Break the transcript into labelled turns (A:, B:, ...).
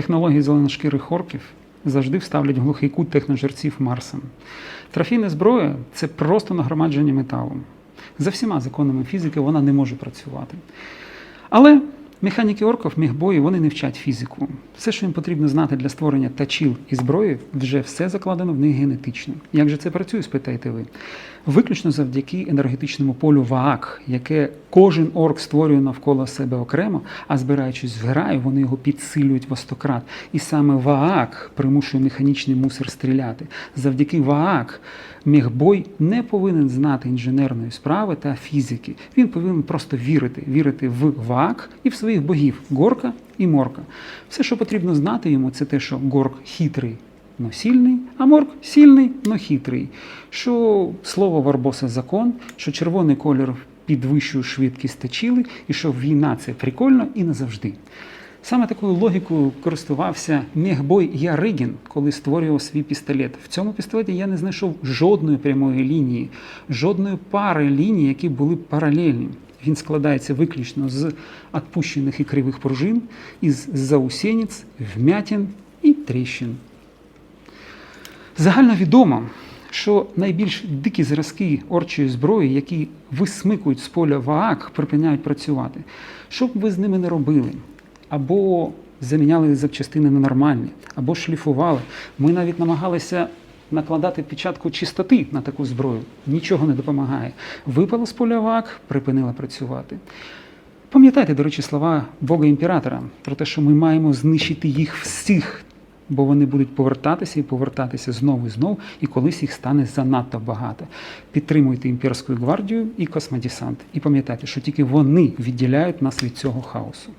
A: технології зеленошкірих орків завжди вставлять глухий кут техножерців Марсом. Трофійна зброя це просто нагромадження металу. За всіма законами фізики вона не може працювати. Але механіки орків, мехбої, вони не вчать фізику. Все, що їм потрібно знати для створення тачіл і зброї, вже все закладено в них генетично. Як же це працює, спитаєте ви? Виключно завдяки енергетичному полю ВААК, яке кожен орк створює навколо себе окремо, а збираючись в граю, вони його підсилюють в остократ. І саме ВААК примушує механічний мусор стріляти. Завдяки ВААК мехбой не повинен знати інженерної справи та фізики. Він повинен просто вірити, вірити в ВААК і в своїх богів Горка і Морка. Все, що потрібно знати йому, це те, що Горк хитрий, но сильний, а Морк сильний, но хитрий. Що слово Варбоса закон, що червоний колір підвищує швидкість течіли, і що війна це прикольно і назавжди. Саме такою логікою користувався мехбой Яригін, коли створював свій пістолет. В цьому пістолеті я не знайшов жодної прямої лінії, жодної пари ліній, які були паралельні. Він складається виключно з відпущених і кривих пружин, із заусениць, вмятин і тріщин. Загально відомо, що найбільш дикі зразки орчої зброї, які висмикують з поля ВААК, припиняють працювати. Що б ви з ними не робили? Або заміняли запчастини на нормальні, або шліфували. Ми навіть намагалися накладати печатку чистоти на таку зброю. Нічого не допомагає. Випало з поля ВААК, припинила працювати. Пам'ятайте, до речі, слова Бога імператора про те, що ми маємо знищити їх всіх, бо вони будуть повертатися і повертатися знову і знову, і колись їх стане занадто багато. Підтримуйте імперську гвардію і космодесант. І пам'ятайте, що тільки вони відділяють нас від цього хаосу.